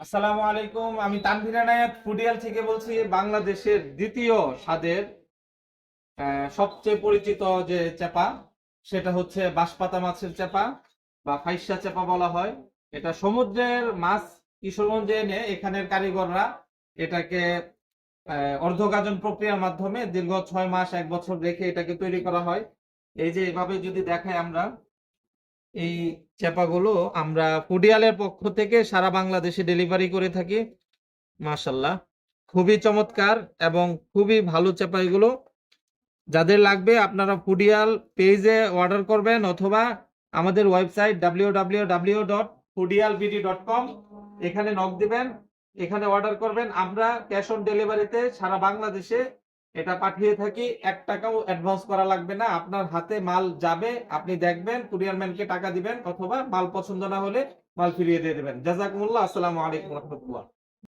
আসসালামু আলাইকুম, আমি তানভীর নায়াত ফুডিয়াল থেকে বলছি বাংলাদেশের দ্বিতীয় স্বাদের সবচেয়ে পরিচিত যে চেপা সেটা হচ্ছে বাঁশপাতা মাছের চেপা বা ফাইসা চেপা বলা হয়। এটা সমুদ্রের মাছ কিশোরগঞ্জে এনে এখানের কারিগররা এটাকে অর্ধগাজন প্রক্রিয়ার মাধ্যমে দীর্ঘ ছয় মাস, এক বছর রেখে এটাকে তৈরি করা হয়। এই যে এভাবে যদি দেখাই আমরা এই চেপাগুলো আমরা ফুডিয়ালের পক্ষ থেকে সারা বাংলাদেশে ডেলিভারি করে থাকি। মাশাল্লাহ খুবই চমৎকার এবং খুবই ভালো চেপা এগুলো যাদের লাগবে আপনারা ফুডিয়াল পেজে অর্ডার করবেন অথবা আমাদের website W W W dot dot com এখানে নক দিবেন, এখানে অর্ডার করবেন। আমরা ক্যাশ অন ডেলিভারিতে সারা বাংলাদেশে এটা পাঠিয়ে থাকি, এক টাকাও অ্যাডভান্স করা লাগবে না, আপনার হাতে মাল যাবে, আপনি দেখবেন কুরিয়ার ম্যানকে টাকা দিবেন অথবা মাল পছন্দ না হলে মাল ফিরিয়ে দিয়ে দেবেন। জাজাকুমুল্লাহ, আসসালামু আলাইকুম রহমতুল্লাহ।